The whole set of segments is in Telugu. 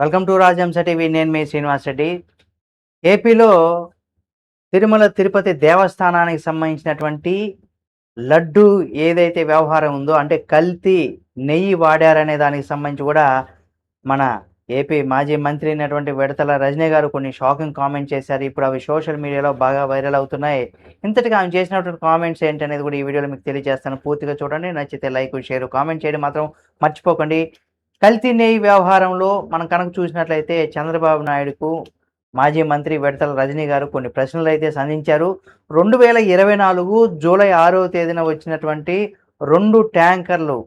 Welcome to రాజహంస TV. నేను మీ శ్రీనివాస్ రెడ్డి. ఏపీలో తిరుమల తిరుపతి దేవస్థానానికి సంబంధించినటువంటి లడ్డు ఏదైతే వ్యవహారం ఉందో అంటే కల్తీ నెయ్యి వాడారనే దానికి సంబంధించి కూడా మన ఏపీ మాజీ మంత్రి అయినటువంటి విడతల రజనీ గారు కొన్ని షాకింగ్ కామెంట్ చేశారు. ఇప్పుడు అవి సోషల్ మీడియాలో బాగా వైరల్ అవుతున్నాయి. ఇంతటిగా ఆమె చేసినటువంటి కామెంట్స్ ఏంటనేది కూడా ఈ వీడియోలో మీకు తెలియజేస్తాను. పూర్తిగా చూడండి. నచ్చితే లైక్ షేర్ కామెంట్ చేయడం మాత్రం మర్చిపోకండి. కల్తీ నెయ్యి వ్యవహారంలో మనం కనుక చూసినట్లయితే చంద్రబాబు నాయుడుకు మాజీ మంత్రి విడతల రజనీ గారు కొన్ని ప్రశ్నలు అయితే సంధించారు. రెండు వేల ఇరవై నాలుగు జూలై ఆరవ తేదీన వచ్చినటువంటి రెండు ట్యాంకర్లు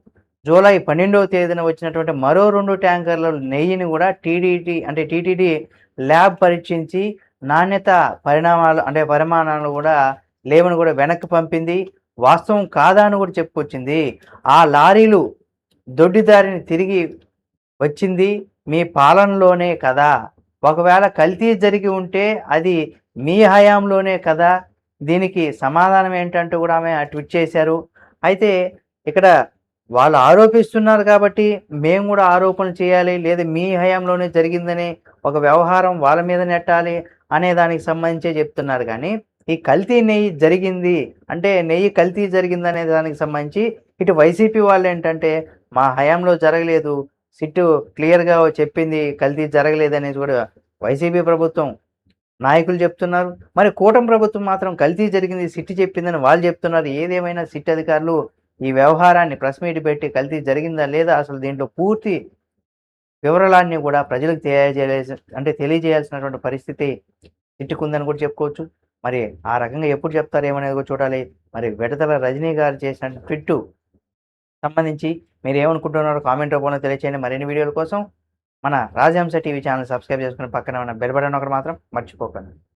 జూలై పన్నెండవ తేదీన వచ్చినటువంటి మరో రెండు ట్యాంకర్ల నెయ్యిని కూడా టీడీటీ అంటే టీటీడీ ల్యాబ్ పరీక్షించి నాణ్యత పరిణామాలు అంటే పరిమాణాలు కూడా లేవని కూడా వెనక్కి పంపింది. వాస్తవం కాదా అని కూడా చెప్పుకొచ్చింది. ఆ లారీలు దొడ్డిదారిని తిరిగి వచ్చింది మీ పాలనలోనే కదా. ఒకవేళ కల్తీ జరిగి ఉంటే అది మీ హయాంలోనే కదా. దీనికి సమాధానం ఏంటంటూ కూడా ఆమె ట్వీట్ చేశారు. అయితే ఇక్కడ వాళ్ళు ఆరోపిస్తున్నారు కాబట్టి మేము కూడా ఆరోపణలు చేయాలి లేదా మీ హయాంలోనే జరిగిందని ఒక వ్యవహారం వాళ్ళ మీద నెట్టాలి అనే దానికి సంబంధించే చెప్తున్నారు. కానీ ఈ కల్తీ నెయ్యి జరిగింది అంటే నెయ్యి కల్తీ జరిగింది అనే దానికి సంబంధించి ఇటు వైసీపీ వాళ్ళు ఏంటంటే మా హయాంలో జరగలేదు సిట్టు క్లియర్గా చెప్పింది కల్తీ జరగలేదనేది కూడా వైసీపీ ప్రభుత్వం నాయకులు చెప్తున్నారు. మరి కూటమి ప్రభుత్వం మాత్రం కల్తీ జరిగింది సిట్టి చెప్పిందని వాళ్ళు చెప్తున్నారు. ఏదేమైనా సిట్ అధికారులు ఈ వ్యవహారాన్ని ప్రెస్ మీట్ పెట్టి కల్తీ జరిగిందా లేదా అసలు దీంట్లో పూర్తి వివరాలన్నీ కూడా ప్రజలకు తెలియజేయాల్సిన అంటే తెలియజేయాల్సినటువంటి పరిస్థితి తిట్టుకుందని కూడా చెప్పుకోవచ్చు. మరి ఆ రకంగా ఎప్పుడు చెప్తారేమనేది కూడా చూడాలి. మరి విడతల రజనీ గారు చేసిన ట్విట్టు సంబంధించి మీరు ఏమనుకుంటున్నారో కామెంట్ రూపంలో తెలియచేయండి. మరిన్ని వీడియోల కోసం మన రాజహంస టీవీ ఛానల్ సబ్స్క్రైబ్ చేసుకుని పక్కన ఉన్న బెల్ బటన్ ఒకటి మాత్రం మర్చిపోకండి.